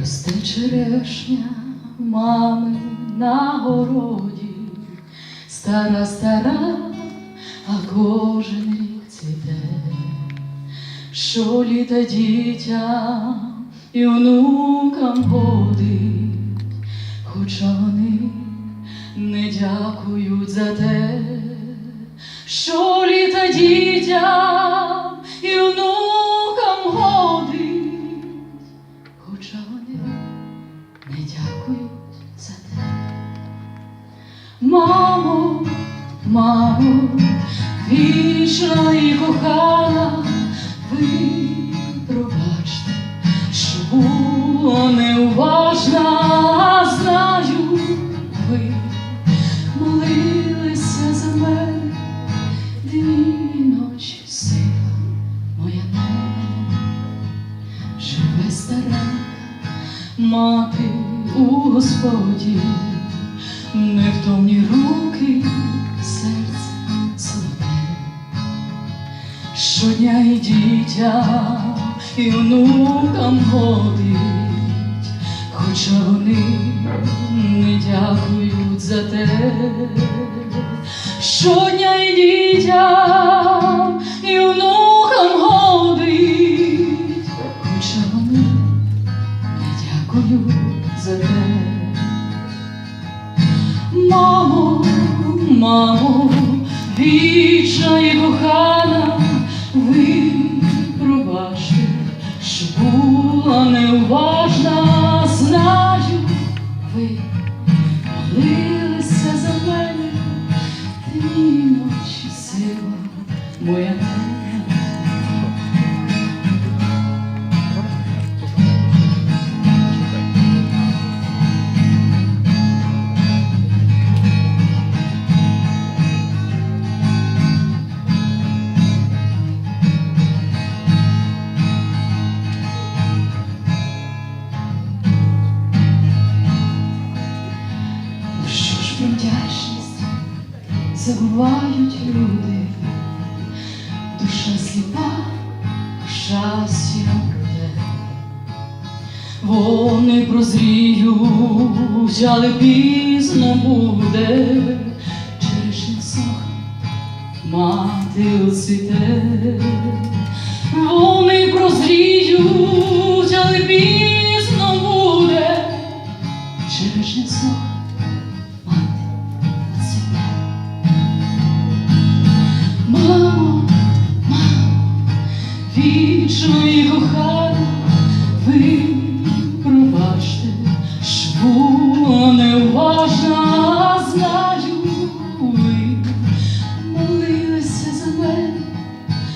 Росте черешня мами на городі, стара, стара, а кожен рік цвіте, що літа дітям і онукам годить, хоча вони не дякують за те, що літа дітям не дякують за те. Мамо, мамо, вічна і кохана, ви пробачте, що була неуважна, знаю, ви молилися за мене, дні ночі сила моя не живе старенька мати у Господі, невтомні руки, серце золоте. Щодня і дітям, і онукам годить, хоча вони не дякують за те. Щодня і дітям, мамо, вічна забувають люди, душа сліпа, щастя буде. Вони прозріють, але пізно буде черешня сохне, мати оцвіте. Вони прозріють, але пізно